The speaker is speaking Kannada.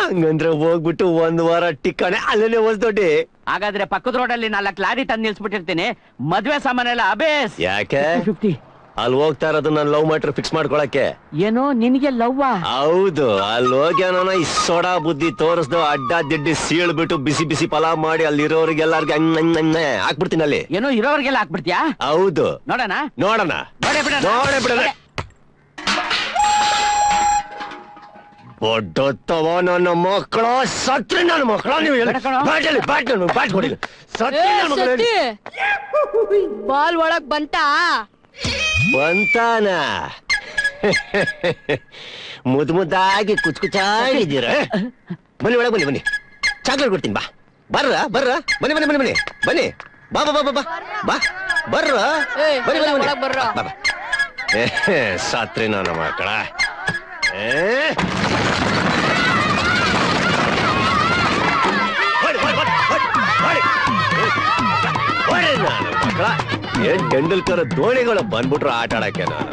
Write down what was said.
ಹಂಗಂದ್ರೆ ಹೋಗ್ಬಿಟ್ಟು ಒಂದ್ ವಾರ ಟಿಕ್ಕಣೆ ಅಲ್ಲೇ ಹೊಸ್ದೊಡ್ಡಿ ಹಾಗಾದ್ರೆ ಪಕ್ಕದ ರೋಡಲ್ಲಿ ನಾಲ್ಕು ಲಾರಿ ತಂದು ನಿಲ್ಸ್ಬಿಟ್ಟಿರ್ತೀನಿ. ಮದ್ವೆ ಸಾಮಾನೆಲ್ಲ ಅಬೇಸ್ ಯಾಕೆ? ಫಿಫ್ಟಿ. ಅಲ್ಲಿ ಹೋಗ್ತಾ ಇರೋದು ನಾನು ಲವ್ ಮ್ಯಾಟ್ರ್ ಫಿಕ್ಸ್ ಮಾಡ್ಕೊಳಕ್ಕೆ. ಏನೋ ನಿನಗೆ ಲವ್ವಾ? ಹೌದು ಅಲ್ಲಿ ಹೋಗಿ ನಾನು ಈ ಸೋಡಾ ಬುದ್ಧಿ ತೋರಿಸ್ದು ಅಡ್ಡ ದಿಡ್ಡಿ ಸೀಳ್ಬಿಟ್ಟು ಬಿಸಿ ಬಿಸಿ ಪಲಾವ್ ಮಾಡಿ ಎಲ್ಲಾರ್ಗೆ ಹಂಗ್ ಹಂಗ್ ಹಂಗ್ ಹಾಕ್ಬಿಡ್ತೀನಿ ಅಲ್ಲಿ. ಏನೋ ಇರೋರಿಗೆಲ್ಲ ಹಾಕ್ಬಿಡ್ತೀಯಾ? ಹೌದು. ನೋಡೋಣ. ನೋಡೋಣ. ನೋಡೇ ಬಿಡೋಣ. ನೋಡೇ ಬಿಡೋಣ. ದೊಡ್ಡತ್ತವ ನನ್ನ ಮಕ್ಕಳ ಸತ್ರಿ ನನ್ನ ಮಕ್ಕಳ. ನೀವು ಎಲ್ಲಿ- ಬೇಡ ಕಣೋ. ಬ್ಯಾಟ್ ಎಲ್ಲಿ? ಬ್ಯಾಟ್ ನಾನು ಕೊಡಿ. ಸತ್ರಿ ನನ್ನ ಮಕ್ಕಳು? ಬಾಲ್ ಒಳಗ್ ಬಂತಾ? ಬಂತಾನ? ಮುದ್ ಮುದ್ದಾಗಿ ಕುಚ್ ಕುಚಾಗಿದ್ದೀರ ಬನ್ನಿ ಒಳಗೆ ಬನ್ನಿ ಬನ್ನಿ. ಚಾಕ್ಲೇಟ್ ಕೊಡ್ತೀನಿ ಬಾ. ಬರ್ರ ಬರ್ರ. ಬನ್ನಿ ಬನ್ನಿ ಬನ್ನಿ ಬನ್ನಿ. ಬನ್ನಿ. ಬಾ ಬಾ ಬಾ ಬಾ ಬಾ. ಬರ್ರ? ಬನ್ನಿ ಬನ್ನಿ ಬನ್ನಿ. ಬರ್ರ. ಬಾ, ಬಾ. ಸಾತ್ರಿ ನನ್ನ ಮಕ್ಕಳ. ಏ ಏನ್ ತೆಂಡೂಲ್ಕರ್ ಧೋನಿಗಳು ಬಂದ್ಬಿಟ್ರು ಆಟ ಆಡಕ್ಕೆ ನಾನು?